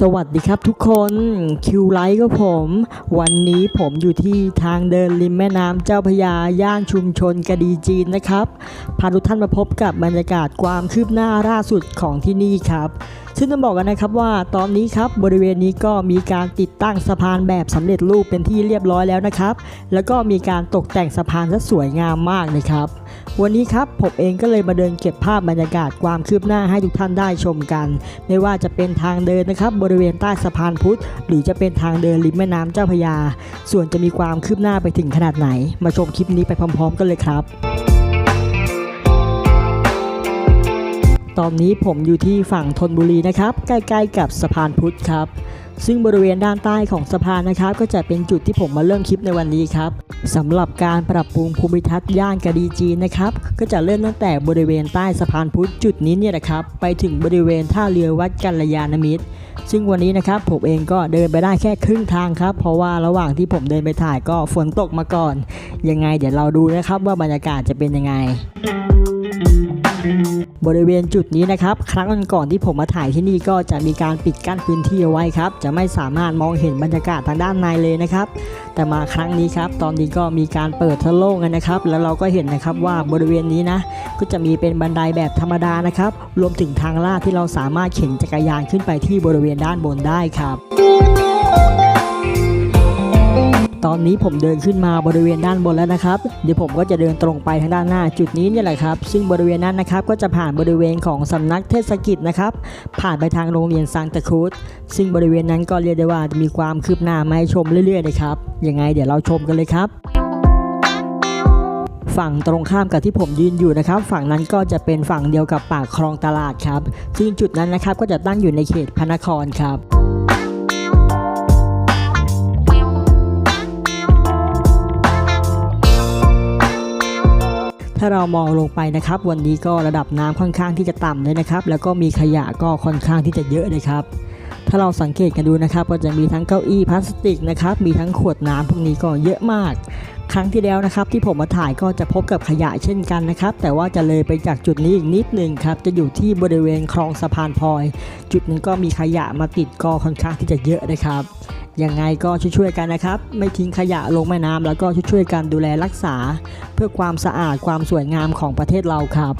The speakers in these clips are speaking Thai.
สวัสดีครับทุกคนคิวไลท์ก็ผม วันนี้ผมอยู่ที่ทางเดินริมแม่น้ำเจ้าพยาย่านชุมชนกระดีจีนนะครับ พาทุกท่านมาพบกับบรรยากาศความคืบหน้าล่าสุดของที่นี่ครับ ซึ่งต้องบอกกันนะครับว่าตอนนี้ครับบริเวณนี้ก็มีการติดตั้งสะพานแบบสำเร็จรูปเป็นที่เรียบร้อยแล้วนะครับ แล้วก็มีการตกแต่งสะพานซะสวยงามมากเลยครับ วันนี้ครับผมเองก็เลยมาเดินเก็บภาพบรรยากาศความคืบหน้าให้ทุกท่านได้ชมกัน ไม่ว่าจะเป็นทางเดินนะครับบริเวณใต้สะพานพุทธ หรือจะเป็นทางเดินริมแม่น้ำเจ้าพยา ส่วนจะมีความคืบหน้าไปถึงขนาดไหน มาชมคลิปนี้ไปพร้อม ๆ กันเลยครับตอนนี้ผมอยู่ที่ฝั่งธนบุรีนะครับ ใกล้ ๆ กับสะพานพุทธครับ ซึ่งบริเวณด้านใต้ของสะพานนะครับ ก็จะเป็นจุดที่ผมมาเริ่มคลิปในวันนี้ครับสำหรับการปรับปรุงภูมิทัศน์ย่านกะดีจีนนะครับก็จะเริ่มตั้งแต่บริเวณใต้สะพานพุทธจุดนี้เนี่ยนะครับ ไปถึงบริเวณท่าเรือวัดกัลยาณมิตร ซึ่งวันนี้นะครับผมเองก็เดินไปได้แค่ครึ่งทางครับ เพราะว่าระหว่างที่ผมเดินไปถ่ายก็ฝนตกมาก่อน ยังไงเดี๋ยวเราดูนะครับว่าบรรยากาศจะเป็นยังไง บริเวณจุดนี้นะครับ ครั้งก่อนๆที่ผมมาถ่ายที่นี่ก็จะมีการปิดกั้นพื้นที่เอาไว้ครับ จะไม่สามารถมองเห็นบรรยากาศทางด้านในเลยนะครับ แต่มาครั้งนี้ครับ ตอนนี้ก็มีการเปิดทะโล่งกันนะครับ แล้วเราก็เห็นนะครับว่าบริเวณนี้นะ ก็จะมีเป็นบันไดแบบธรรมดานะครับ รวมถึงทางลาดที่เราสามารถเข็นจักรยานขึ้นไปที่บริเวณด้านบนได้ครับ ตอนนี้ผมเดินขึ้นมาบริเวณด้านบนแล้วนะครับ เดี๋ยวผมก็จะเดินตรงไปทางด้านหน้าจุดนี้นี่แหละครับ ซึ่งบริเวณนั้นนะครับก็จะผ่านบริเวณของสำนักเทศกิจนะครับ ผ่านไปทางโรงเรียนซังตะครูดซึ่งบริเวณนั้นก็เรียกได้ว่าจะมีความคืบหน้ามาให้ชมเรื่อยๆเลยครับ ยังไงเดี๋ยวเราชมกันเลยครับฝั่งตรงข้ามกับที่ผมยืนอยู่นะครับ ฝั่งนั้นก็จะเป็นฝั่งเดียวกับปากคลองตลาดครับ ซึ่งจุดนั้นนะครับก็จะตั้งอยู่ในเขตพระนครครับ ถ้าเรามองลงไปนะครับ วันนี้ก็ระดับน้ำค่อนข้างที่จะต่ำเลยนะครับ แล้วก็มีขยะก็ค่อนข้างที่จะเยอะเลยครับถ้าเราสังเกตกันดูนะครับ ก็จะมีทั้งเก้าอี้พลาสติกนะครับมีทั้งขวดน้ำพวกนี้ก็เยอะมาก ครั้งที่แล้วนะครับ ที่ผมมาถ่ายก็จะพบกับขยะเช่นกันนะครับ แต่ว่าจะเลยไปจากจุดนี้อีกนิดหนึ่งครับ จะอยู่ที่บริเวณคลองสะพานพลอย จุดนั้นก็มีขยะมาติดก็ค่อนข้างที่จะเยอะนะครับ ยังไงก็ช่วยๆกันนะครับ ไม่ทิ้งขยะลงแม่น้ำแล้วก็ช่วยๆกันดูแลรักษา เพื่อความสะอาดความสวยงามของประเทศเราครับ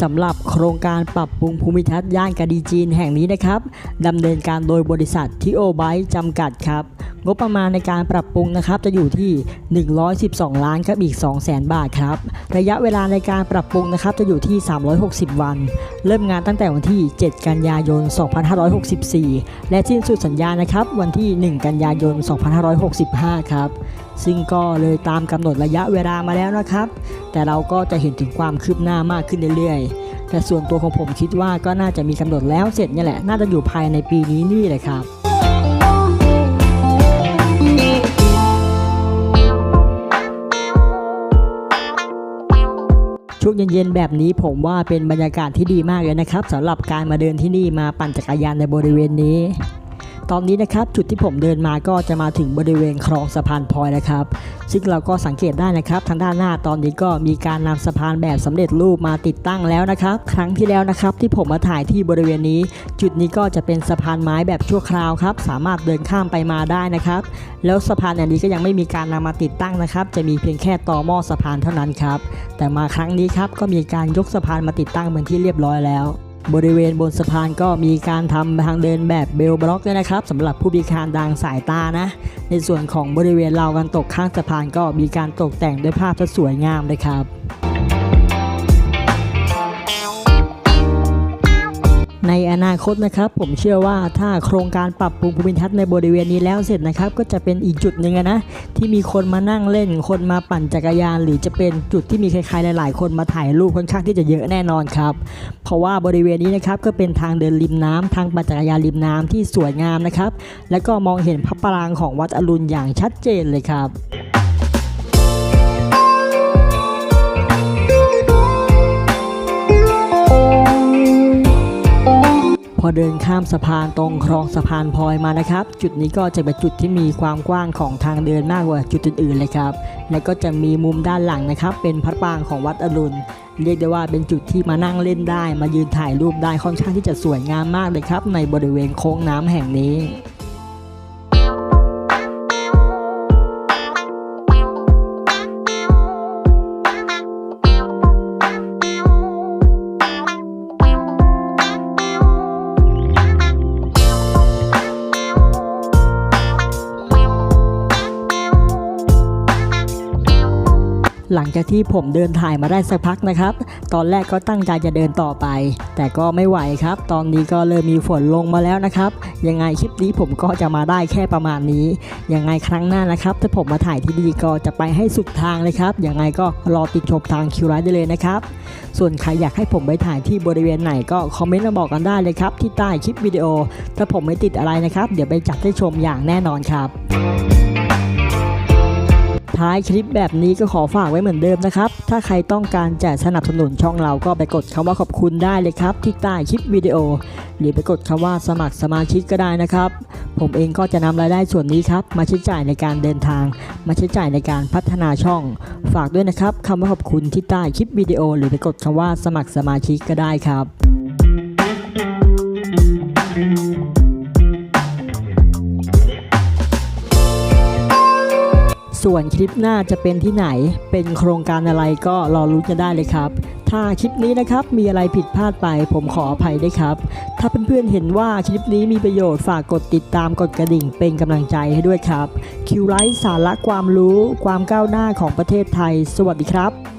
สำหรับโครงการปรับปรุงภูมิทัศน์ย่านกะดีจีนแห่งนี้นะครับดำเนินการโดยบริษัททิโอไบจำกัดครับ งบประมาณในการปรับปรุงนะครับจะอยู่ที่ 112 ล้านครับอีก 200,000บาทครับ ระยะเวลาในการปรับปรุงนะครับจะอยู่ที่ 360 วัน เริ่มงานตั้งแต่วันที่ 7 กันยายน 2564 และสิ้นสุดสัญญานะครับวันที่ 1 กันยายน 2565 ครับซึ่งก็เลยตามกำหนดระยะเวลามาแล้วนะครับ แต่เราก็จะเห็นถึงความคืบหน้ามากขึ้นเรื่อยๆ แต่ส่วนตัวของผมคิดว่าก็น่าจะมีกำหนดแล้วเสร็จนี่แหละ น่าจะอยู่ภายในปีนี้นี่เลยครับ เย็นๆแบบนี้ผมว่าเป็นบรรยากาศที่ดีมากเลยนะครับสำหรับการมาเดินที่นี่มาปั่นจักรยานในบริเวณนี้ ตอนนี้นะครับจุดที่ผมเดินมาก็จะมาถึงบริเวณคลองสะพานพลอยนะครับ ซึ่งเราก็สังเกตได้นะครับ ทางด้านหน้าตอนนี้ก็มีการนำสะพานแบบสำเร็จรูปมาติดตั้งแล้วนะครับ ครั้งที่แล้วนะครับ ที่ผมมาถ่ายที่บริเวณนี้ จุดนี้ก็จะเป็นสะพานไม้แบบชั่วคราวครับ สามารถเดินข้ามไปมาได้นะครับ แล้วสะพานอันนี้ก็ยังไม่มีการนำมาติดตั้งนะครับ จะมีเพียงแค่ต่อหม้อสะพานเท่านั้นครับแต่มาครั้งนี้ครับก็มีการยกสะพานมาติดตั้งเป็นที่เรียบร้อยแล้ว บริเวณบนสะพานก็มีการทำทางเดินแบบเบลบล็อกด้วยนะครับสำหรับผู้พิการทางสายตานะ ในส่วนของบริเวณราวกันตกข้างสะพานก็มีการตกแต่งด้วยภาพที่สวยงามเลยครับ นอนาคตนะครับผมเชื่อว่าถ้าโครงการปรับปรุงภูมิทัศน์ในบริเวณนี้แล้วเสร็จนะครับก็จะเป็นอีกจุดหนึ่งนะที่มีคนมานั่งเล่น คนมาปั่นจักรยาน หรือจะเป็นจุดที่มีใครๆหลาย ๆ คนมาถ่ายรูปค่อนข้างที่จะเยอะแน่นอนครับเพราะว่าบริเวณนี้นะครับก็เป็นทางเดินริมน้ำทางปั่นจักรยานริมน้ำที่สวยงามนะครับแล้วก็มองเห็นพระปรางของวัดอรุณอย่างชัดเจนเลยครับ พอเดินข้ามสะพานตรงคลองสะพานพลอยมานะครับ จุดนี้ก็จะเป็นจุดที่มีความกว้างของทางเดินมากกว่าจุดอื่นๆเลยครับ และก็จะมีมุมด้านหลังนะครับ เป็นพระปรางของวัดอรุณ เรียกได้ว่าเป็นจุดที่มานั่งเล่นได้ มายืนถ่ายรูปได้ค่อนข้างที่จะสวยงามมากเลยครับ ในบริเวณโค้งน้ำแห่งนี้ หลังจากที่ผมเดินถ่ายมาได้สักพักนะครับ ตอนแรกก็ตั้งใจจะเดินต่อไป แต่ก็ไม่ไหวครับ ตอนนี้ก็เริ่มมีฝนลงมาแล้วนะครับ ยังไงคลิปนี้ผมก็จะมาได้แค่ประมาณนี้ ยังไงครั้งหน้านะครับ ถ้าผมมาถ่ายที่ดีก็จะไปให้สุดทางเลยครับ ยังไงก็รอติดชมทางคิวไลท์ได้เลยนะครับ ส่วนใครอยากให้ผมไปถ่ายที่บริเวณไหนก็คอมเมนต์มาบอกกันได้เลยครับที่ใต้คลิปวิดีโอ ถ้าผมไม่ติดอะไรนะครับ เดี๋ยวไปจัดให้ชมอย่างแน่นอนครับ ท้ายคลิปแบบนี้ก็ขอฝากไว้เหมือนเดิมนะครับ ถ้าใครต้องการจะสนับสนุนช่องเราก็ไปกดคำว่าขอบคุณได้เลยครับ ที่ใต้คลิปวิดีโอ หรือไปกดคำว่าสมัครสมาชิกก็ได้นะครับ ผมเองก็จะนำรายได้ส่วนนี้ครับ มาใช้จ่ายในการเดินทาง มาใช้จ่ายในการพัฒนาช่อง ฝากด้วยนะครับคำว่าขอบคุณที่ใต้คลิปวิดีโอ หรือไปกดคำว่าสมัครสมาชิกก็ได้ครับ ส่วนคลิปหน้าจะเป็นที่ไหน เป็นโครงการอะไรก็รอรู้กันได้เลยครับ ถ้าคลิปนี้นะครับมีอะไรผิดพลาดไป ผมขออภัยด้วยครับ ถ้าเพื่อนๆเห็นว่าคลิปนี้มีประโยชน์ฝากกดติดตามกดกระดิ่งเป็นกำลังใจให้ด้วยครับคิวไลท์สาระความรู้ ความก้าวหน้าของประเทศไทย สวัสดีครับ